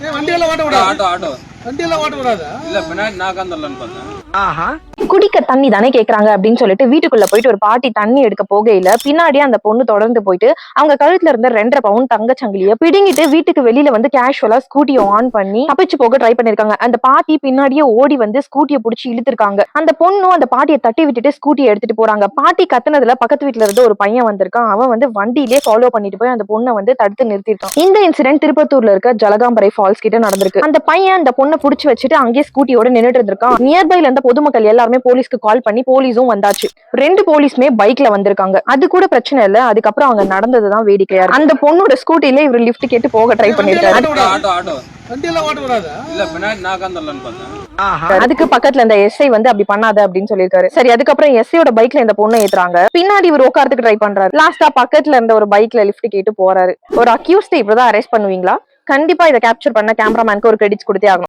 வண்டியெல்லாம் ஓட்ட விடாது. Auto auto. வண்டியெல்லாம் ஓட்ட விடாதா. இல்ல பின்னாடி நான் கந்தரலான்னு பார்த்தேன். குடிக்க தண்ணி தானே கேக்குறாங்க அப்படின்னு சொல்லிட்டு வீட்டுக்குள்ள போயிட்டு ஒரு பாட்டி தண்ணி எடுக்க போகையில பின்னாடியே அந்த பொண்ணு தொடர்ந்து போயிட்டு அவங்க கழுத்துல இருந்த ரெண்டரை பவுன் தங்கச்சங்கிலிய பிடுங்கிட்டு வீட்டுக்கு வெளியில வந்து கேஷுவலா ஸ்கூட்டியை ஆன் பண்ணி தப்பிச்சு போக ட்ரை பண்ணிருக்காங்க. அந்த பாட்டி பின்னாடியே ஓடி வந்து ஸ்கூட்டியை பிடிச்சி இழுத்துருக்காங்க. அந்த பொண்ணும் அந்த பாட்டியை தட்டி விட்டுட்டு ஸ்கூட்டியை எடுத்துட்டு போறாங்க. பாட்டி கத்துனதுல பக்கத்து வீட்டுல இருந்து ஒரு பையன் வந்திருக்கான். அவன் வந்து வண்டியிலே ஃபாலோ பண்ணிட்டு போய் அந்த பொண்ணை வந்து தடுத்து நிறுத்திருக்கான் இந்த இன்சிடென்ட் திருப்பத்தூர்ல இருக்க ஜலகாம்பரை ஃபால்ஸ் கிட்ட நடந்திருக்கு. அந்த பையன் அந்த பொண்ணை புடிச்சு வச்சுட்டு அங்கேயே ஸ்கூட்டியோட நின்றுட்டு இருந்திருக்கான். நியர்பைல இருந்த பொதுமக்கள் எல்லாருமே போலீஸ்க்கு கால் பண்ணி போலீஸும் வந்தாச்சு. ரெண்டு போலீஸ்மே பைக்ல வந்திருக்காங்க. அது கூட பிரச்சனை இல்ல. அதுக்கப்புறம் அவங்க நடந்ததுதான் வேடிக்கையா. அந்த பொண்ணோட ஸ்கூட்டில இவர் லிஃப்ட் கேட்டு போக ட்ரை பண்ணிருக்காரு. அதுக்கு பக்கத்துல இந்த எஸ்ஐ வந்து அப்படி பண்ணாத அப்படின்னு சொல்லியிருக்காரு. சரி அதுக்கப்புறம் எஸ்ஐயோட பைக்ல இந்த பொண்ணை ஏத்துறாங்க. பின்னாடி இவர் உட்காரத்துக்கு ட்ரை பண்றாரு. லாஸ்டா பக்கத்துல இருந்த ஒரு பைக்ல லிஃப்ட் கேட்டு போறாரு. ஒரு அக்யூஸ்ட் இப்படிதான் அரெஸ்ட் பண்ணுவீங்களா? கண்டிப்பா இதை கேப்சர் பண்ண கேமராமேனுக்கு ஒரு கிரெடிட்ஸ் கொடுத்தே ஆகணும்.